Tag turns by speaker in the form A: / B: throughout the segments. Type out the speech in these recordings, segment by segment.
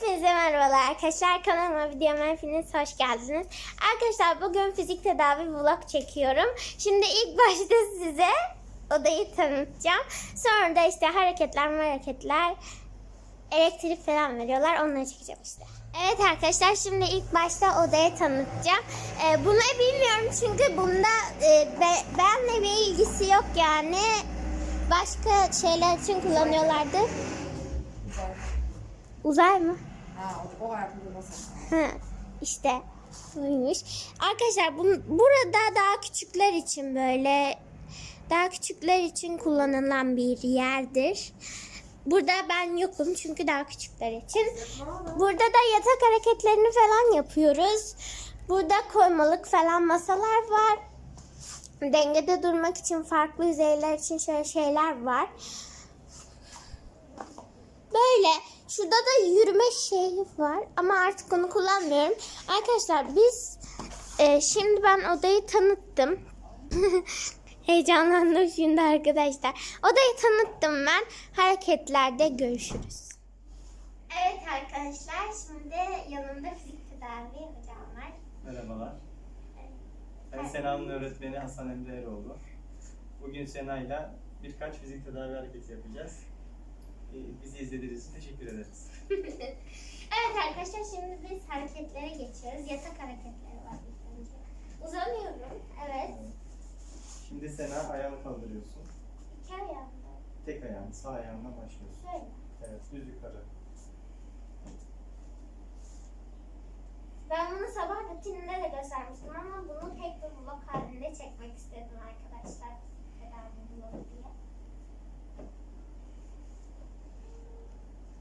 A: Hepinize merhabalar arkadaşlar. Kanalıma videoma hepiniz hoş geldiniz. Arkadaşlar bugün fizik tedavi vlog çekiyorum. Şimdi ilk başta size odayı tanıtacağım. Sonra da işte hareketler hareketler elektrik falan veriyorlar. Onları çekeceğim işte. Evet arkadaşlar şimdi ilk başta odayı tanıtacağım. Ee, bunu bilmiyorum çünkü bunda e, be- benle bir ilgisi yok yani. Başka şeyler için kullanıyorlardı. Uzay mı?
B: Ha, o, o nasıl?
A: Ha, işte buymuş. Arkadaşlar bu, burada daha küçükler için böyle daha küçükler için kullanılan bir yerdir. Burada ben yokum çünkü daha küçükler için. Burada da yatak hareketlerini falan yapıyoruz. Burada koymalık falan masalar var. Dengede durmak için farklı yüzeyler için şöyle şeyler var. Böyle. Şurada da yürüme şeyi var ama artık onu kullanmıyorum. Arkadaşlar biz e, şimdi ben odayı tanıttım. Heyecanlandım şimdi arkadaşlar. Odayı tanıttım ben. Hareketlerde görüşürüz. Evet arkadaşlar şimdi yanımda fizik tedavi hocam var.
C: Merhabalar. Ben Sena'nın öğretmeni Hasan Emre Eroğlu. Bugün Sena'yla birkaç fizik tedavi hareketi yapacağız. Ee, Bizi izlediğiniz için teşekkür ederiz.
A: Evet arkadaşlar şimdi biz hareketlere geçiyoruz. Yatak hareketleri var ilk önce. Uzanıyorum. Evet.
C: Şimdi Sena ayağını kaldırıyorsun.
A: İki ayağımda.
C: Tek ayağın, sağ ayağından başlıyorsun.
A: Şöyle.
C: Evet, düz yukarı.
A: Ben bunu sabah rutininde de göstermiştim ama bunu tek bir vlog halinde çekmek istedim arkadaşlar. Tedavi vlog diye.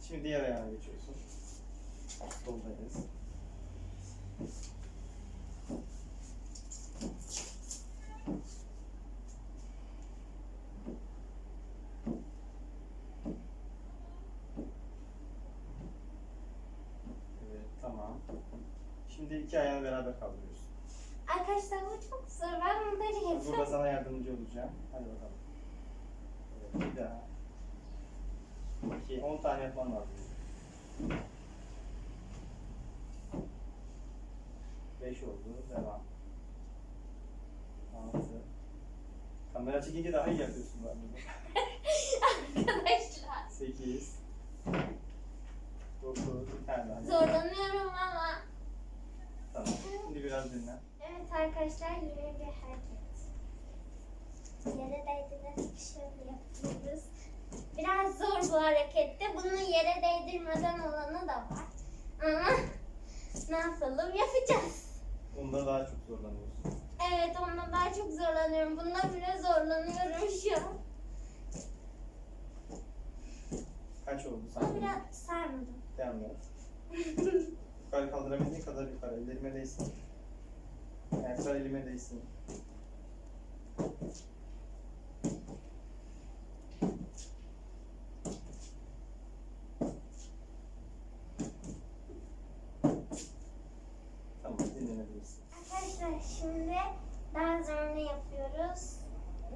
C: Şimdi diğer ayağına geçiyorsun. Soldayız. Evet, tamam. Şimdi iki ayağını beraber kaldırıyorsun.
A: Arkadaşlar bu çok zor. Ben bunları
C: Burada
A: yapıyorum.
C: sana yardımcı olacağım. Hadi bakalım. Evet, bir daha. İki, on tane yapman lazım. Beş oldu. Devam. Altı. Kamera çekince daha iyi yapıyorsun
A: Evet
C: daha çok
A: zorlanıyorum. Bunda bile zorlanıyorum şu an.
C: Kaç oldu
A: Ama
C: sen?
A: biraz sarmadım.
C: Devam et. Yukarı kaldırabildiğin kadar yukarı. Ellerime değsin. Ayaklar elime değsin. Tamam, dinlenebilirsin.
A: Arkadaşlar şimdi daha zorunu yapıyoruz.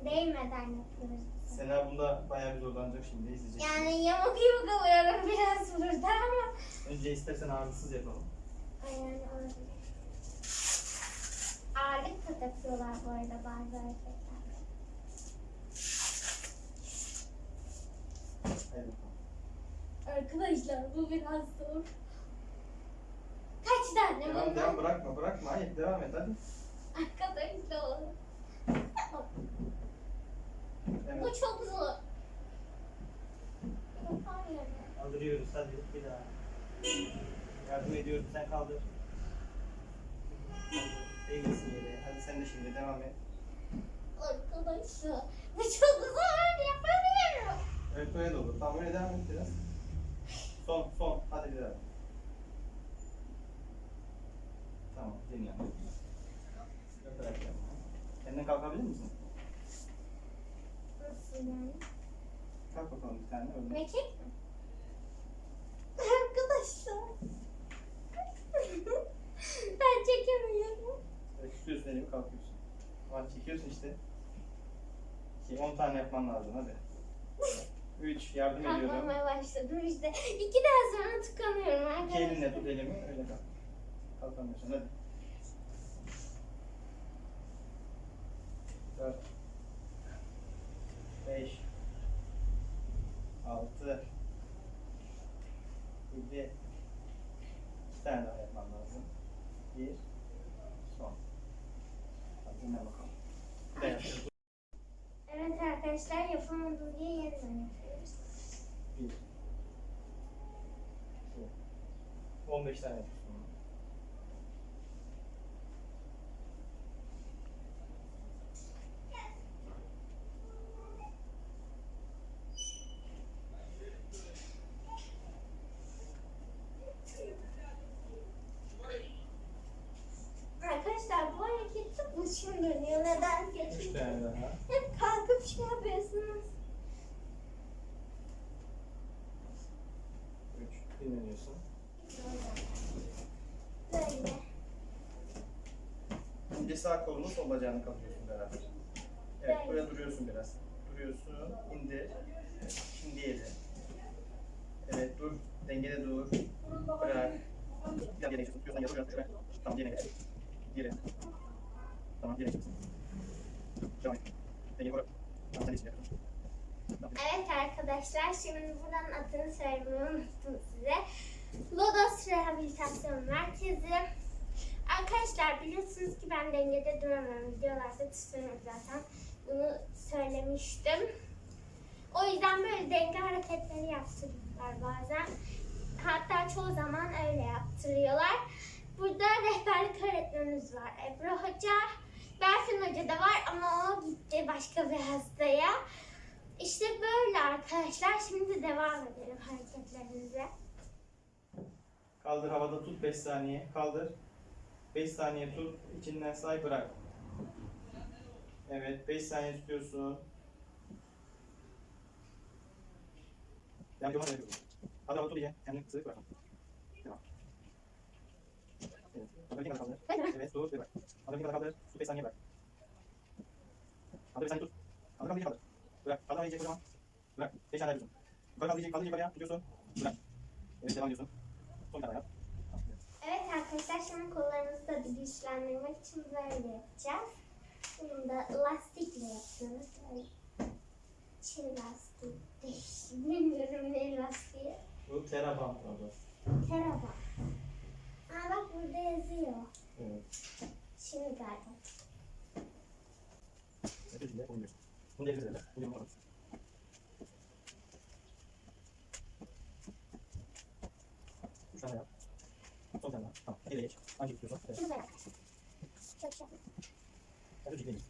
A: Değmeden yapıyoruz.
C: Sena bunda bayağı bir zorlanacak şimdi izleyecek.
A: Yani yamuk yumuk alıyorum biraz burada ama.
C: Önce istersen ağırlıksız yapalım.
A: Aynen öyle. Ağırlık da takıyorlar bu arada bazı.
C: Hadi bakalım.
A: Arkadaşlar bu biraz zor. Kaç tane
C: Devam,
A: bunlar?
C: devam bırakma, bırakma. Hayır, devam et hadi.
A: Arkadaşlar.
C: Evet.
A: Bu çok zor.
C: Kaldırıyoruz hadi bir daha. Yardım ediyorum sen kaldır. Değmesin yere. Hadi sen de şimdi devam et.
A: Arkadaşlar bu çok zor yapamıyorum.
C: Evet böyle de olur. Tamam öyle devam et biraz. Son son. Hadi bir daha. Tamam dinle. Yatarak yapma. Kendin kalkabilir misin?
A: Nasıl yani?
C: Kalk bakalım bir tane öyle.
A: Mekik mi? Arkadaşlar. ben çekemiyorum.
C: Böyle tutuyorsun elimi kalkıyorsun. Tamam çekiyorsun işte. 2 10 tane yapman lazım hadi. 3 yardım ediyorum.
A: Kalkmamaya başladım işte. İki daha sonra tıkanıyorum arkadaşlar.
C: elinle tut elimi. Öyle kal. Kalkamıyorsun. Hadi. Dört. Beş. Altı. Yedi. İki tane daha yapman lazım. Bir. Son. Hadi dinle bakalım. Yapıyoruz.
A: Evet arkadaşlar yapamadım diye yeniden yapıyoruz.
C: Bir. İki. 15 tane yapıyorsun.
A: Arkadaşlar bu hareket çok başım dönüyor. Neden?
C: Üç tane daha.
A: Hep kalkıp şey yapıyorsunuz.
C: Üç. Dinleniyorsun.
A: Böyle.
C: Önce sağ kolunu sol bacağını kapıyorsun beraber. Evet,
A: Böyle.
C: buraya duruyorsun biraz. Duruyorsun, indir. Şimdi diğeri. Evet, dur. Dengede dur. Bırak. Bir daha diğerine geçiyorsun. Tutuyorsan yatır, yatır. Tamam, diğerine geç. Diğeri. Tamam, diğerine geçiyorsun.
A: Evet arkadaşlar şimdi buradan adını söylemeyi unuttum size. Lodos Rehabilitasyon Merkezi. Arkadaşlar biliyorsunuz ki ben dengede duramıyorum. Videolarda tutuyorum zaten. Bunu söylemiştim. O yüzden böyle denge hareketleri yaptırıyorlar bazen. Hatta çoğu zaman öyle yaptırıyorlar. Burada rehberlik öğretmenimiz var. Ebru Hoca, Berfin Hoca da var ama o gitti başka bir hastaya. İşte böyle arkadaşlar. Şimdi devam edelim hareketlerimize.
C: Kaldır havada tut 5 saniye. Kaldır. 5 saniye tut. İçinden say bırak. Evet 5 saniye tutuyorsun. Yapıyorsun. Hadi havada tut iyice. Kendini sığık bırak. Evet. Hadi kadar kaldır. Evet dur ve bırak. Hadi kadar kaldır. Tut 5 saniye bırak. Hadi 5 saniye tut. Hadi kaldır iyice kaldır. Bırak. Kaldır iyice kocaman. Bırak. 5 saniye yapıyorsun. Yukarı kaldır iyice kaldır iyice yukarıya. Tutuyorsun. Bırak. Evet devam ediyorsun. Son bir tane yap.
A: Evet arkadaşlar şimdi için böyle yapacağız. Bunu da lastikle yapıyoruz. Böyle Çin lastiği. Bilmiyorum ne lastiği.
C: Bu terabant.
A: Teraba. Aa bak burada yazıyor.
C: Evet.
A: Şimdi galiba.
C: Ötesinde oynuyorsun. Bunu da elinize Bunu yapalım. Üç tane yap. Son tane daha. Tamam. Ele geç. Hangi tutuyorsun? Evet.
A: Şimdi böyle. Çok şey.
C: Hadi ciddi değil.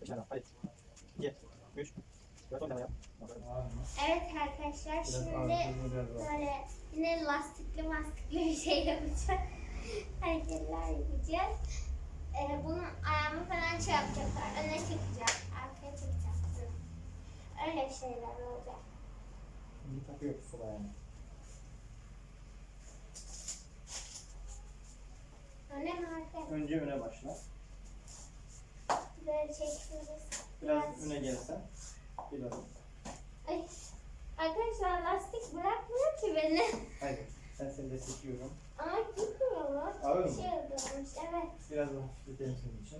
C: Beş tane daha. Hadi. İki. Üç. Dört. Son tane yap.
A: Evet arkadaşlar
C: Biraz
A: şimdi
C: biraz
A: böyle yine lastikli mastikli bir şey yapacağız. Hareketler yapacağız. Ee, bunu ayağımı falan şey yapacaklar. Öne çekeceğim. Arkaya çekeceğim. Öyle şeyler olacak.
C: Bir takıyor pusula yani.
A: Öne mi arkaya?
C: Önce öne başla.
A: Böyle çekiyoruz.
C: Biraz öne gelsen. Biraz.
A: Arkadaşlar lastik bırakmıyor ki beni.
C: Haydi. Ben seni destekliyorum.
A: Ama gitmiyor mu?
C: Ağır mı?
A: şey oluyormuş. Evet.
C: Biraz daha hafifletelim senin için.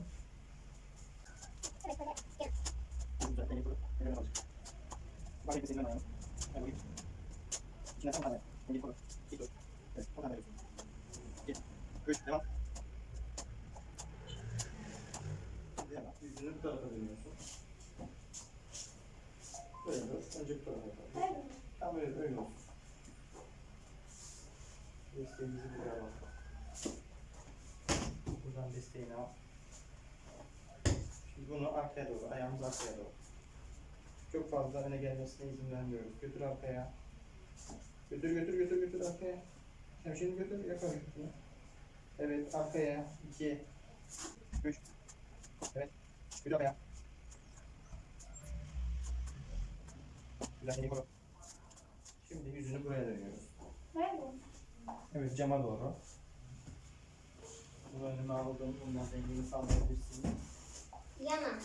A: Evet, evet. Gel.
C: Güzel. Beni. Beni öne alacak. Bak bir senin ayağını. Ben bakayım. İçinden son tane. Beni koru. İlk dur. Evet. Son tane veriyorsun. İki. Üç. Devam. Şimdi devam. Yüzünü bu tarafa dönüyorsun. Böyle dur. Önce bu tarafa yapalım.
A: Böyle mi?
C: Tam öyle, öyle olsun. Desteğimizi buraya alalım. Buradan desteğini al. Şimdi bunu arkaya doğru, ayağımız arkaya doğru. Çok fazla öne gelmesine izin vermiyoruz. Götür arkaya. Götür götür götür götür arkaya. Hem şimdi götür götür. Evet arkaya. 2 3 Evet. Götür arkaya. Güzel koru. Şimdi yüzünü buraya dönüyoruz.
A: Mi?
C: Evet cama doğru. Bunu önüme aldım. Bundan dengeni sağlayabilirsin.
A: Yana.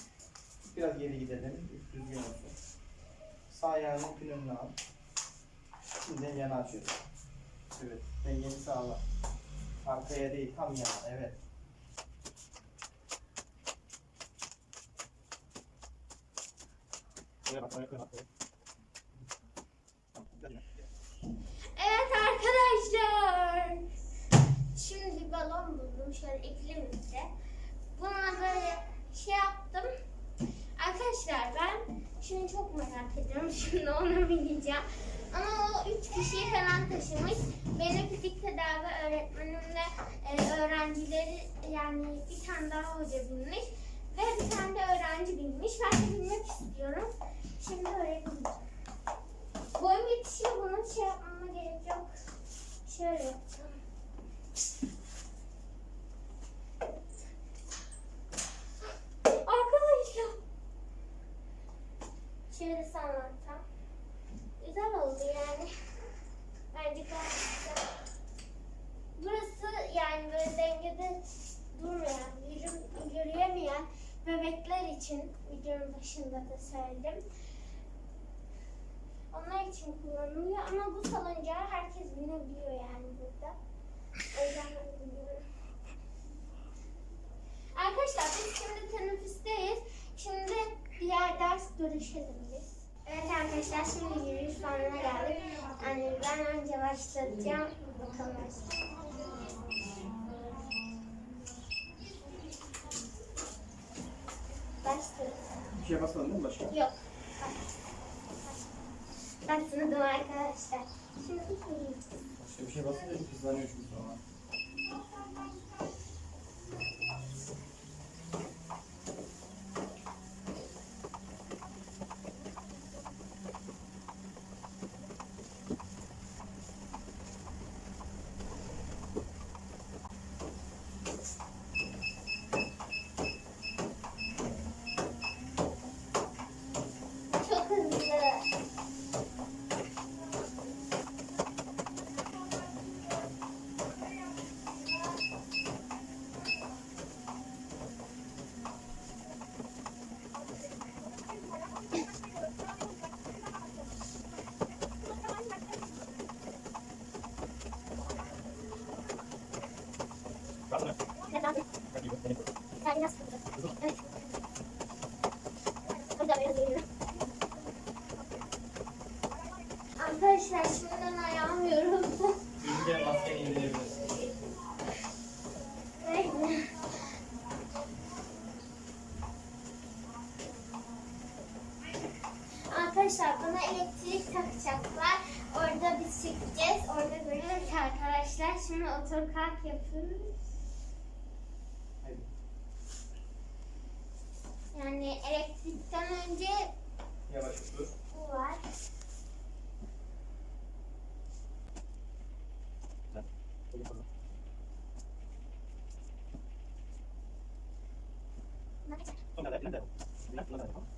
C: Biraz geri gidelim. Üst düzgün olsun. Sağ ayağını ipin önüne al. Şimdi dengeni açıyorsun. Evet. Dengeni sağla. Arkaya değil tam yana. Evet.
A: Evet arkadaşlar. Şimdi bir balon buldum şöyle iklimde. Buna böyle şey yaptım. Arkadaşlar ben şimdi çok merak ediyorum. Şimdi onu bineceğim. Ama o üç kişiyi falan taşımış. Benim fizik tedavi öğretmenimle e, öğrencileri yani bir tane daha hoca binmiş. Ve bir tane de öğrenci binmiş. Ben de binmek istiyorum. Şimdi öyle bineceğim. Boyum yetişiyor bunun şey yapmama gerek yok. Şöyle yapacağım. Arkadaşlar. Şöyle sanlatsam. Güzel oldu yani. Bence gayet. Burası yani böyle dengede durmayan, yürü, yürüyemeyen bebekler için videonun başında da söyledim. Onlar için kullanılıyor ama bu salıncağa herkes binebiliyor yani burada. Arkadaşlar biz şimdi teneffüsteyiz. Şimdi diğer ders görüşelim biz. Evet arkadaşlar şimdi yürüyüş sonuna geldik. Yani ben önce başlatacağım. Bakalım başlayalım. Başlayalım.
C: Bir şeye basmadın değil mi başka?
A: Yok. Başladım arkadaşlar. Şimdi yürüyeceğiz.
C: Başka bir şey basınca hızlanıyor çünkü sonra.
A: Çok hızlı. Neden? Sen nasıl buldun? Evet. Burada biraz yürüyorum. Arkadaşlar şimdiden ayağım yoruldu.
C: Düzgün maskeni indirebilirsin.
A: Öyle. Arkadaşlar bana elektrik takacaklar. Orada biz çekeceğiz. Orada görüyoruz arkadaşlar. Şimdi otur kalk yapıyoruz.
C: Haydi.
A: Yani elektrikten önce
C: Yavaş dur.
A: bu var. İyi.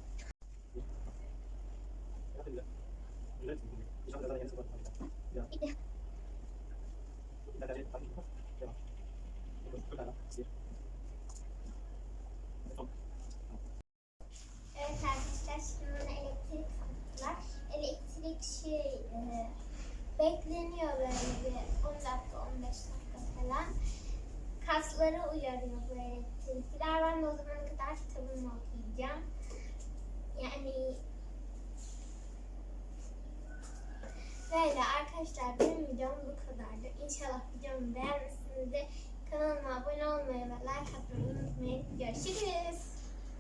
A: Ee, bekleniyor böyle bir 10 dakika 15 dakika falan. Kasları uyarıyor bu elektrikler. Ben de o zamana kadar kitabımı okuyacağım. Yani Böyle arkadaşlar benim videom bu kadardı. İnşallah videomu beğenmişsinizdir. Kanalıma abone olmayı ve like atmayı unutmayın. Görüşürüz.